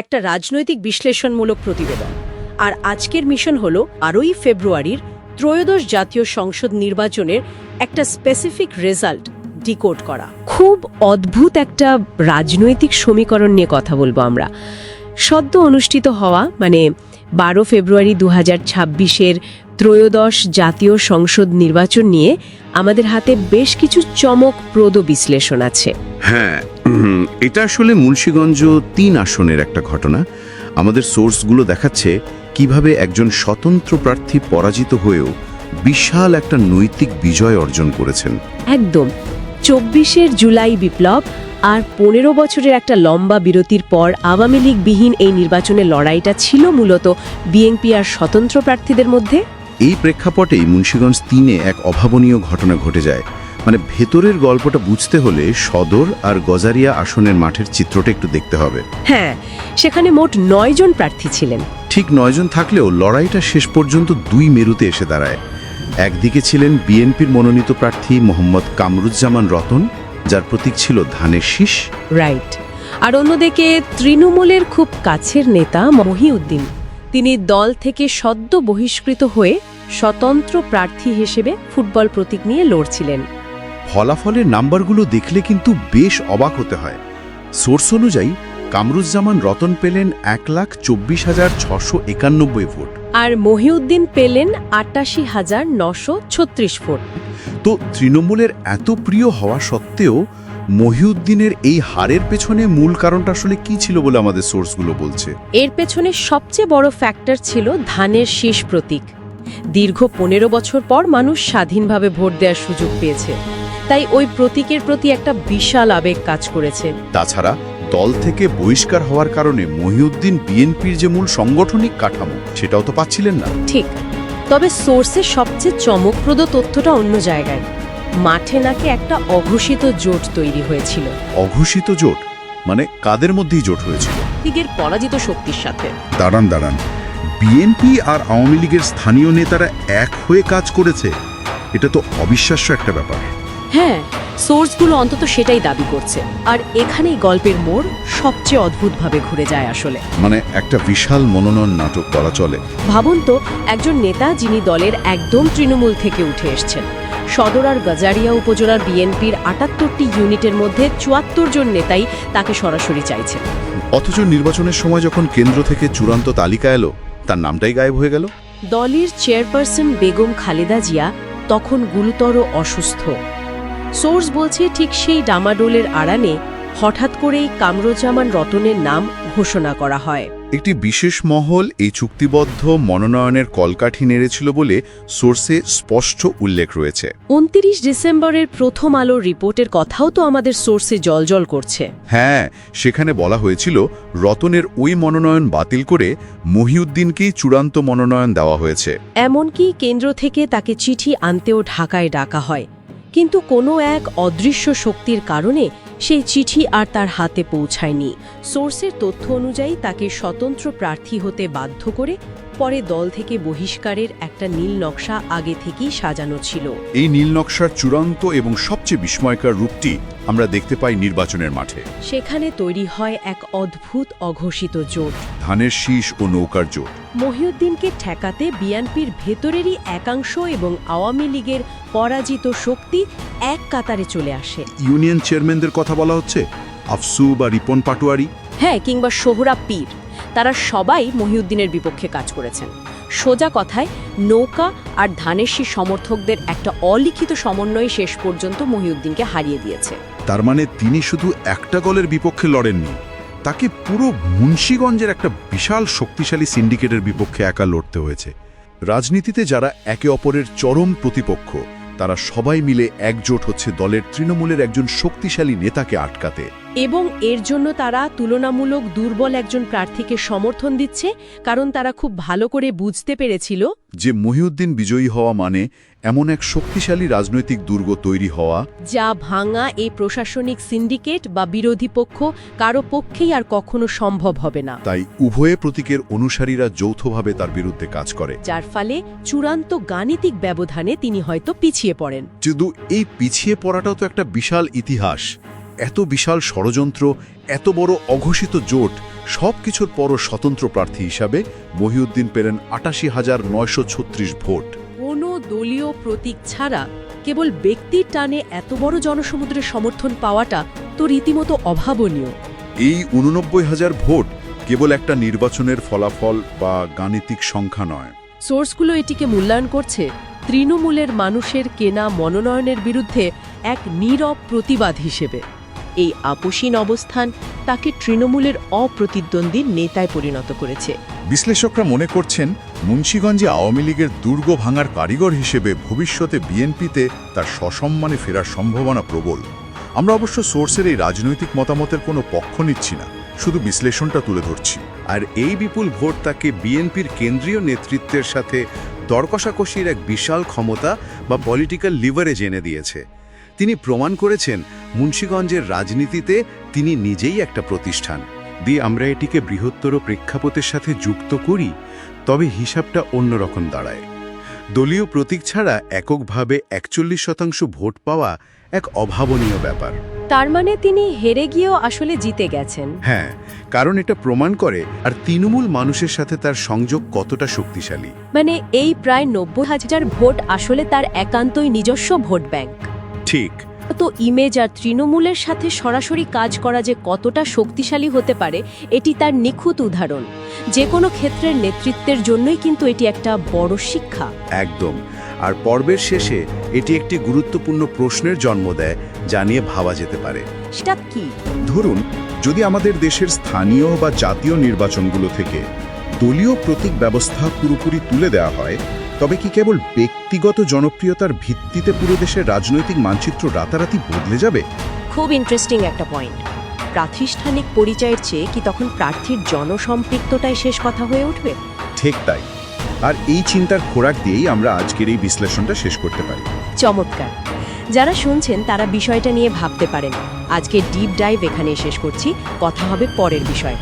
একটা রাজনৈতিক বিশ্লেষণমূলক প্রতিবেদন। আর আজকের মিশন হল আরই ফেব্রুয়ারির ত্রয়োদশ জাতীয় সংসদ নির্বাচনের একটা স্পেসিফিক রেজাল্ট ডিকোড করা। খুব অদ্ভুত একটা রাজনৈতিক সমীকরণ নিয়ে কথা বলব আমরা। সদ্য অনুষ্ঠিত হওয়া মানে বারো ফেব্রুয়ারি দু হাজার ছাব্বিশের ত্রয়োদশ জাতীয় সংসদ নির্বাচন নিয়ে আমাদের হাতে বেশ কিছু চমকপ্রদ বিশ্লেষণ আছে। হ্যাঁ এটা আসলে মুন্সীগঞ্জ তিন আসনের একটা ঘটনা। আমাদের সোর্সগুলো দেখাচ্ছে কীভাবে একজন স্বতন্ত্র প্রার্থী পরাজিত হয়েও বিশাল একটা নৈতিক বিজয় অর্জন করেছেন। একদম। চব্বিশের জুলাই বিপ্লব আর পনেরো বছরের একটা লম্বা বিরতির পর আওয়ামী লীগবিহীন এই নির্বাচনের লড়াইটা ছিল মূলত বিএনপি আর স্বতন্ত্র প্রার্থীদের মধ্যে। এই প্রেক্ষাপটেই মুন্সীগঞ্জ তিনে এক অভাবনীয় ঘটনা ঘটে যায়। মানে ভেতরের গল্পটা বুঝতে হলে সদর আর গজারিয়া আসনের মাঠের চিত্রটা একটু দেখতে হবে। হ্যাঁ সেখানে মোট নয় জন প্রার্থী ছিলেন। ঠিক নয়জন থাকলেও লড়াইটা শেষ পর্যন্ত দুই মেরুতে এসে দাঁড়ায়। একদিকে ছিলেন বিএনপির মনোনীত প্রার্থী মোহাম্মদ কামরুজ্জামান রতন যার প্রতীক ছিল ধানের শীষ। রাইট আর অন্যদিকে তৃণমূলের খুব কাছের নেতা মহিউদ্দিন। তিনি দল থেকে সদ্য বহিষ্কৃত হয়ে স্বতন্ত্র প্রার্থী হিসেবে ফুটবল প্রতীক নিয়ে লড়ছিলেন। ফলাফলের নাম্বারগুলো দেখলে কিন্তু বেশ অবাক হতে হয়। সোর্স অনুযায়ী কামরুজ্জামান রতন পেলেন এক লাখ চব্বিশ হাজার ছশো একানব্বই ভোট। আর মহিউদ্দিন পেলেন আটাশি হাজার নশো ছত্রিশ ভোট। তো তৃণমূলের এত প্রিয় হওয়া সত্ত্বেও মহিউদ্দিনের এই হারের পেছনে মূল কারণটা আসলে কি ছিল বলে আমাদের সোর্সগুলো বলছে? এর পেছনে সবচেয়ে বড় ফ্যাক্টর ছিল ধানের শীষ প্রতীক। দীর্ঘ পনেরো বছর পর মানুষ স্বাধীনভাবে ভোট দেওয়ার সুযোগ পেয়েছে। তাই ওই প্রতীকের প্রতি একটা বিশাল আবেগ কাজ করেছে। তাছাড়া দল থেকে বহিষ্কার হওয়ার কারণে মহিউদ্দিন বিএনপির যে মূল সাংগঠনিক কাঠামো সেটাও তো পাচ্ছিলেন না। ঠিক। তবে সোর্সের সবচেয়ে চমকপ্রদ তথ্যটা অন্য জায়গায়। মাঠে নাকি একটা অঘোষিত জোট তৈরি হয়েছিল। অঘোষিত জোট? মানে কাদের মধ্যেই জোট হয়েছিল? লীগের পরাজিত শক্তির সাথে। দাঁড়ান দাঁড়ান। বিএনপি আর আওয়ামী লীগের স্থানীয় নেতারা এক হয়ে কাজ করেছে এটা তো অবিশ্বাস্য একটা ব্যাপার। হ্যাঁ সোর্সগুলো অন্তত সেটাই দাবি করছে। আর এখানেই গল্পের মোড় সবচেয়ে অদ্ভুতভাবে ঘুরে যায় আসলে। মানে একটা বিশাল মনোনয়ন নাটক বলা চলে। ভাবুন তো একজন নেতা যিনি দলের একদম তৃণমূল থেকে উঠে এসছেন। সদর আর গজারিয়া উপজেলার বিএনপির আটাত্তরটি ইউনিটের মধ্যে চুয়াত্তর জন নেতাই তাকে সরাসরি চাইছেন। অথচ নির্বাচনের সময় যখন কেন্দ্র থেকে চূড়ান্ত তালিকা এলো তার নামটাই গায়েব হয়ে গেল। দলের চেয়ারপারসন বেগম খালেদা জিয়া তখন গুরুতর অসুস্থ। সোর্স বলছে ঠিক সেই ডামাডোলের আড়ানে হঠাৎ করেই কামরুজ্জামান রতনের নাম ঘোষণা করা হয়। একটি বিশেষ মহল এই চুক্তিবদ্ধ মনোনয়নের কলকাঠি নেড়েছিল বলে সোর্সে স্পষ্ট উল্লেখ রয়েছে। উনত্রিশ ডিসেম্বরের প্রথম আলোর রিপোর্টের কথাও তো আমাদের সোর্সে জলজল করছে। হ্যাঁ সেখানে বলা হয়েছিল রতনের ওই মনোনয়ন বাতিল করে মহিউদ্দিনকেই চূড়ান্ত মনোনয়ন দেওয়া হয়েছে। এমনকি কেন্দ্র থেকে তাকে চিঠি আনতেও ঢাকায় ডাকা হয়। কিন্তু কোনো এক অদৃশ্য শক্তির কারণে সেই চিঠি আর তার হাতে পৌঁছায়নি। সোর্সের তথ্য অনুযায়ী তাকে স্বতন্ত্র প্রার্থী হতে বাধ্য করে পরে দল থেকে বহিষ্কারের একটা নীল নকশা আগে থেকেই সাজানো ছিল। এই নীল নকশার চূড়ান্ত এবং সবচেয়ে বিস্ময়কর রূপটি আমরা দেখতে পাই নির্বাচনের মাঠে। সেখানে তৈরি হয় এক অদ্ভুত অঘোষিত জোট। ধানের শীষ ও নৌকার জোট। মহিউদ্দিনকে ঠেকাতে বিএনপির ভেতরেরই একাংশ এবং আওয়ামী লীগের পরাজিত শক্তি এক কাতারে চলে আসে। ইউনিয়ন চেয়ারম্যানদের কথা বলা হচ্ছে আফসু বা রিপন পাটোয়ারি। হ্যাঁ কিংবা সোহরা পীর। তারা সবাই মহিউদ্দিনের বিপক্ষে কাজ করেছেন। সোজা কথায় নৌকা আর ধানেশী সমর্থকদের একটা অলিখিত সমন্বয় শেষ পর্যন্ত মহিউদ্দিনকে হারিয়ে দিয়েছে। তার মানে তিনি শুধু একটা গলের বিপক্ষে লড়েননি তাকে পুরো মুন্সীগঞ্জের একটা বিশাল শক্তিশালী সিন্ডিকেটের বিপক্ষে একা লড়তে হয়েছে। রাজনীতিতে যারা একে অপরের চরম প্রতিপক্ষ তারা সবাই মিলে একজোট হচ্ছে দলের তৃণমূলের একজন শক্তিশালী নেতাকে আটকাতে। এবং এর জন্য তারা তুলনামূলক দুর্বল একজন প্রার্থীকে সমর্থন দিচ্ছে কারণ তারা খুব ভালো করে বুঝতে পেরেছিল যে মহিউদ্দিন বিজয়ী হওয়া মানে এমন এক শক্তিশালী রাজনৈতিক দুর্গ তৈরি হওয়া যা ভাঙা এই প্রশাসনিক সিন্ডিকেট বা বিরোধী পক্ষ কারও পক্ষেই আর কখনো সম্ভব হবে না। তাই উভয়ে প্রতীকের অনুসারীরা যৌথভাবে তার বিরুদ্ধে কাজ করে। যার ফলে চূড়ান্ত গাণিতিক ব্যবধানে তিনি হয়তো পিছিয়ে পড়েন। শুধু এই পিছিয়ে পড়াটাও তো একটা বিশাল ইতিহাস। এত বিশাল ষড়যন্ত্র এত বড় অঘোষিত জোট সব কিছুর পরও স্বতন্ত্র প্রার্থী হিসাবে মহিউদ্দিন পেলেন আটাশি হাজার নয়শো ছত্রিশ ভোট। দলীয় প্রতীক ছাড়া কেবল ব্যক্তির টানে এত বড় জনসমুদ্রের সমর্থন পাওয়াটা তো রীতিমতো অভাবনীয়। এই উননব্বই হাজার ভোট কেবল একটা নির্বাচনের ফলাফল বা গাণিতিক সংখ্যা নয়। সোর্সগুলো এটিকে মূল্যায়ন করছে তৃণমূলের মানুষের কেনা মনোনয়নের বিরুদ্ধে এক নীরব প্রতিবাদ হিসেবে। এই আপোষীন অবস্থান তাকে তৃণমূলের অপ্রতিদ্বন্দ্বী নেতায় পরিণত করেছে। বিশ্লেষকরা মনে করছেন মুন্সীগঞ্জে আওয়ামী লীগের দুর্গ ভাঙার কারিগর হিসেবে ভবিষ্যতে বিএনপিতে তার সসম্মানে ফেরার সম্ভাবনা প্রবল। আমরা অবশ্য সোর্সের এই রাজনৈতিক মতামতের কোনো পক্ষ নিচ্ছি না শুধু বিশ্লেষণটা তুলে ধরছি। আর এই বিপুল ভোট তাকে বিএনপির কেন্দ্রীয় নেতৃত্বের সাথে দরকষাকষির এক বিশাল ক্ষমতা বা পলিটিক্যাল লিভারেজ এনে দিয়েছে। তিনি প্রমাণ করেছেন মুন্সীগঞ্জের রাজনীতিতে তিনি নিজেই একটা প্রতিষ্ঠান। দিয়ে আমরা এটিকে বৃহত্তর প্রেক্ষাপটের সাথে যুক্ত করি তবে হিসাবটা অন্যরকম দাঁড়ায়। দলীয় প্রতীক ছাড়া এককভাবে একচল্লিশ শতাংশ ভোট পাওয়া এক অভাবনীয় ব্যাপার। তার মানে তিনি হেরে গিয়েও আসলে জিতে গেছেন। হ্যাঁ কারণ এটা প্রমাণ করে আর তৃণমূল মানুষের সাথে তার সংযোগ কতটা শক্তিশালী। মানে এই প্রায় নব্বই হাজার ভোট আসলে তার একান্তই নিজস্ব ভোট ব্যাংক। ঠিক। তো ইমেজ আর তৃণমূলের সাথে সরাসরি কাজ করা যে কতটা শক্তিশালী হতে পারে এটি তার নিখুঁত উদাহরণ। যে কোনো ক্ষেত্রের নেতৃত্বের জন্যই কিন্তু এটি একটা বড় শিক্ষা। একদম। আর পর্বের শেষে এটি একটি গুরুত্বপূর্ণ প্রশ্নের জন্ম দেয় যা নিয়ে ভাবা যেতে পারে। সেটা কি? ধরুন যদি আমাদের দেশের স্থানীয় বা জাতীয় নির্বাচনগুলো থেকে দলীয় প্রতীক ব্যবস্থা পুরোপুরি তুলে দেওয়া হয় তবে কি কেবল ব্যক্তিগত জনপ্রিয়তার ভিত্তিতে পুরো দেশের রাজনৈতিক মানচিত্র রাতারাতি বদলে যাবে? খুব ইন্টারেস্টিং একটা পয়েন্ট প্রাতিষ্ঠানিক পরিচয়ের চেয়ে কি তখন প্রার্থীর জনসম্পৃক্তটাই শেষ কথা হয়ে উঠবে? ঠিক তাই। আর এই চিন্তার খোরাক দিয়েই আমরা আজকের এই বিশ্লেষণটা শেষ করতে পারি। চমৎকার। যারা শুনছেন তারা বিষয়টা নিয়ে ভাবতে পারেন। আজকে ডিপ ডাইভ এখানে শেষ করছি। কথা হবে পরের বিষয়।